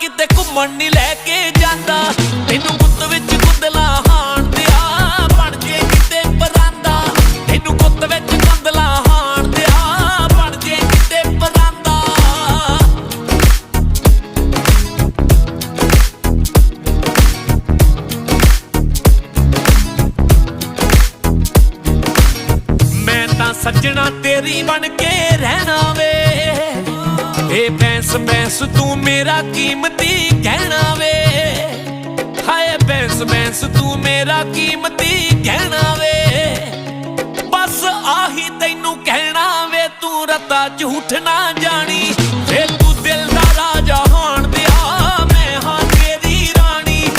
ਕਿਤੇ ਘੁੰਮਣ ਨਹੀਂ ਲੈ ਕੇ ਜਾਂਦਾ। ਤੈਨੂੰ ਗੁੱਤ ਵਿੱਚ ਗੁੰਦਲਾ ਹਾਣ ਦਿਆ, ਬਣ ਜੇ ਕਿਤੇ ਪਰਾਂਦਾ। ਤੈਨੂੰ ਗੁੱਤ ਵਿੱਚ ਗੁੰਦਲਾ ਹਾਣ ਦਿਆ, ਬਣ ਜੇ ਕਿਤੇ ਪਰਾਂਦਾ। ਮੈਂ ਤਾਂ ਸੱਜਣਾ ਤੇਰੀ ਬਣ ਕੇ ਏ ਬੈਂਸ ਬੈਂਸ ਤੂੰ ਮੇਰਾ ਕੀਮਤੀ ਗਹਿਣਾ ਵੇ। ਹਾਏ ਬੈਂਸ ਬੈਂਸ ਤੂੰ ਮੇਰਾ ਕੀਮਤੀ ਗਹਿਣਾ ਵੇ। ਬਸ ਆਹੀ ਤੈਨੂੰ ਕਹਿਣਾ ਵੇ, ਤੂੰ ਰਤਾ ਝੂਠ ਨਾ ਜਾਣੀ।